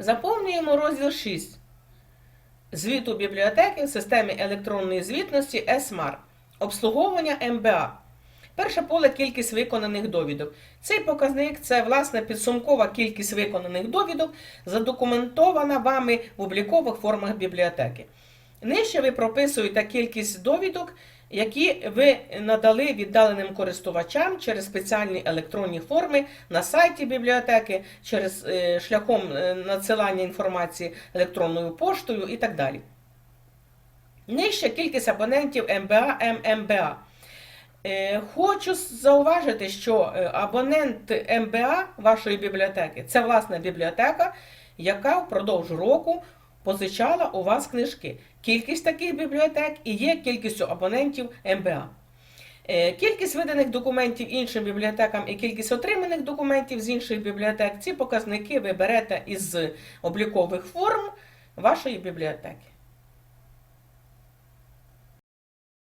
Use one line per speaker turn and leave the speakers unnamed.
Заповнюємо розділ 6 звіту бібліотеки в системі електронної звітності ESMAR. Обслуговування МБА. Перше поле кількість виконаних довідок. Цей показник це власне підсумкова кількість виконаних довідок, задокументована вами в облікових формах бібліотеки. Нижче ви прописуєте кількість довідок, які ви надали віддаленим користувачам через спеціальні електронні форми на сайті бібліотеки, через е, шляхом е, надсилання інформації електронною поштою і так далі. Нижче кількість абонентів МБА ММБА. Е, Хочу зауважити, що абонент МБА вашої бібліотеки це власна бібліотека, яка впродовж року позичала у вас книжки. Кількість таких бібліотек і є кількістю абонентів МБА. Е, Кількість виданих документів іншим бібліотекам і кількість отриманих документів з інших бібліотек ці показники ви берете із облікових форм вашої бібліотеки.